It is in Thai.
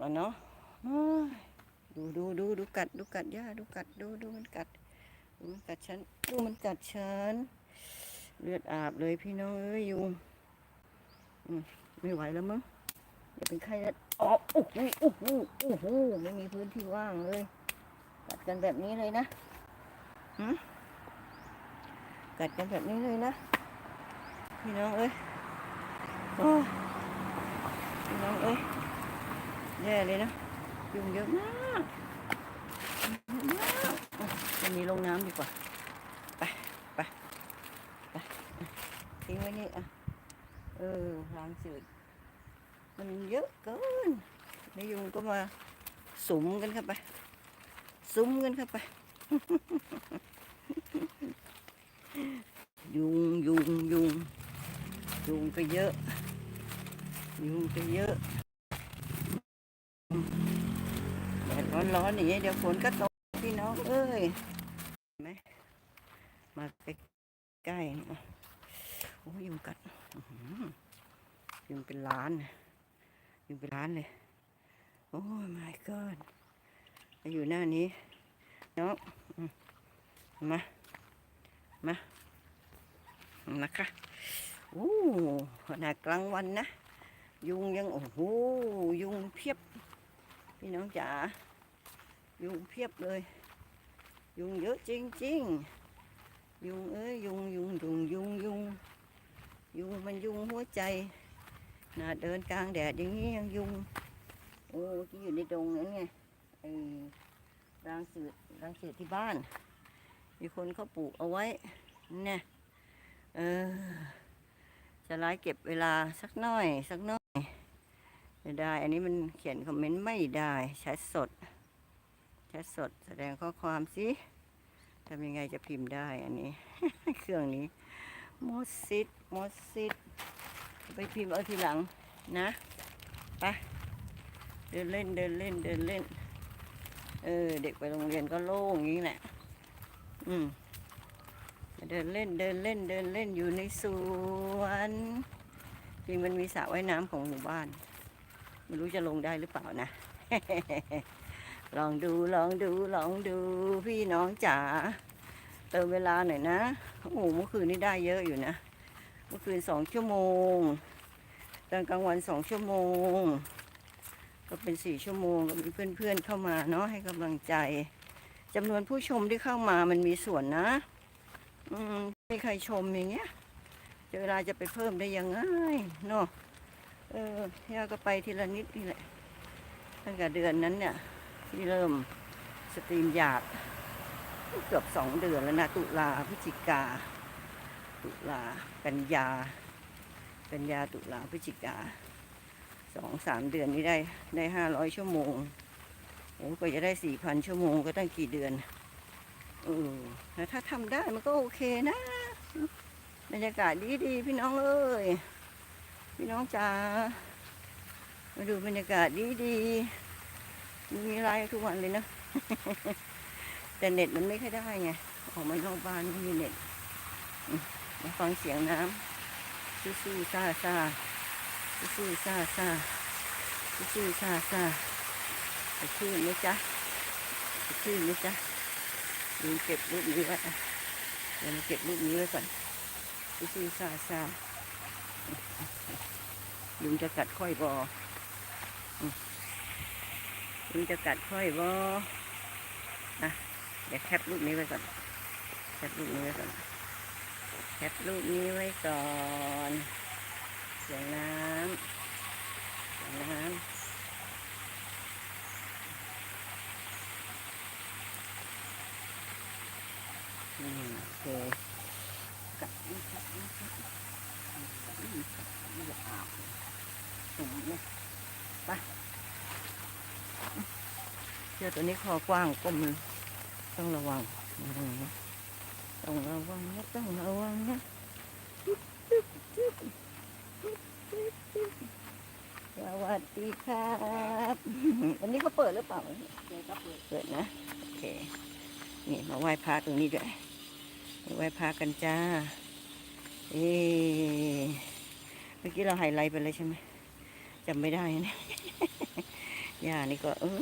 แล้วเนาะดูดูดูดูกัดดูกัดย่าดูกัดดูดูมันกัดดูมันกัดฉันดูมันกัดฉันเลือดอาบเลยพี่น้องเอ้ยยุงไม่ไหวแล้วมั้งอย่าเป็นไข้แล้วอ๋อโอ้โหโอ้โหโอ้โหไม่มีพื้นที่ว่างเลยกัดกันแบบนี้เลยนะหืกัดกันแบบนี้เลยนะพี่น้องเอ้ยพี่น้องเอ้ย แย่เลยนะยุงเยอะมากเยอะมากจะมีลงน้ำดีกว่า ไปไปไปทิ้งไว้นี่อะเออล้างจืดมันเยอะเกินนายยุงก็มาสุมกันเข้าไปซุ้มกันเข้าไป ยุงยุงยุงยุงก็เยอะ ยุงก็เยอะ ร้อนอย่างเงี้ยเดี๋ยวฝนก็ตกพี่น้องเอ้ยเห็นไหมมาใกล้ๆนี่โอ้ยยุงกัดยุงเป็นล้านยุงเป็นล้านเลย โอ้ย my god มาอยู่หน้านี้น้องมมามานะคะโอ้ขนาดกลางวันนะ ยุงยัง โอ้โหยุงเพียบ พี่น้องจ๋า ยุงเพียบเลย ยุงเยอะจริงๆ ยุงเอ้ยยุงยุงยุงยุงยุงยุงมันยุงหัวใจน่าเดินกลางแดดอย่างนี้ยังยุงโอ้ที่อยู่ในดงนั้นไงไอ้รางสืดรางสืดที่บ้าน มีคนเขาปลูกเอาไว้เนี่ยเออจะไล่เก็บเวลาสักหน่อย สักหน่อยไม่ได้ อันนี้มันเขียนคอมเมนต์ไม่ได้แชทสด แชทสดแสดงข้อความสิทำยังไงจะพิมพ์ได้อันนี้ เครื่องนี้มดซิดมดซิดไปพิมพ์เอาทีหลังนะไปเดินเล่นเดินเล่นเดินเล่น เออ เด็กไปโรงเรียนก็โล่งอย่างนี้แหละ อืมเดินเล่นเดินเล่นเดินเล่นอยู่ในสวนจริงมันมีสระว่ายน้ำของหมู่บ้าน ไม่รู้จะลงได้หรือเปล่านะ ลองดูลองดูลองดูพี่น้องจ๋าเติมเวลาหน่อยนะโอ้โหเมื่อคืนนี้ได้เยอะอยู่นะ เมื่อคืนสองชั่วโมงตอนกลางวันสองชั่วโมง ก็เป็นสี่ชั่วโมงก็มีเพื่อนๆเข้ามาเนาะให้กำลังใจจำนวนผู้ชมที่เข้ามามันมีส่วนนะ อืมไม่ใครชมอย่างเงี้ยเวเวลาจะไปเพิ่มได้ยังไงเนาะเออย่าก็ไปทีละนิดนี่แหละตั้งแต่เดือนนั้นเนี่ย ที่เริ่มสตรีมหยาดเกือบสองเดือนแล้วนะ ตุลาพฤศจิกา ตุลากันยา กันยาตุลาพฤศจิกาสองสามเดือนนี้ได้ได้ห้าร้อยชั่วโมงโอ้ก็จะได้สี่พันชั่วโมงก็ตั้งกี่เดือนเออแต่ถ้าทำได้มันก็โอเคนะ บรรยากาศดีดีพี่น้องเอ้ยพี่น้องจ๋ามาดูบรรยากาศดีดี มีอะไรทุกวันเลยนะ แต่เน็ตมันไม่ค่อยได้ไง ออกมานอกบ้านไม่มีเน็ตมาฟังเสียงน้ำสู้ๆซ่าซ่าๆสู้ๆซ่าซ่าสู้ๆซ่าซ่าไปขึ้นไหมจ๊ะไปขึ้นไหมจ๊ะลืมเก็บรูปนี้ไว้เดี๋ยวมาเก็บรูปนี้ไว้ก่อนสู้ๆซ่าซ่าลุงจะกัดค่อยบออื มลุงจะกัดค่อยบออะเดี๋ยวแคปรูปนี้ไว้ก่อนแคปรูปนี้ไว้ก่อนแคปรูปนี้ไว้ก่อนเสียงน้ำเสียงน้ำอืมโอเคกัดนี่กัดนี่กัดนี่อืมกัดนี่จะอาบสูงเนี่ยไป เชือกตัวนี้คอกว้างก้มต้องระวังอืมต้องระวังนะต้องระวังนะสวัสดีครับวันนี้เขาเปิดหรือเปล่าเปิดนะโอเคนี่มาไหว้พระตรงนี้ด้วยมาไหว้พระกันจ้าเอ๊ะเมื่อกี้เราไฮไลท์ไปเลยใช่ไหมจำไม่ได้นะจหญ้านี่ก็เออ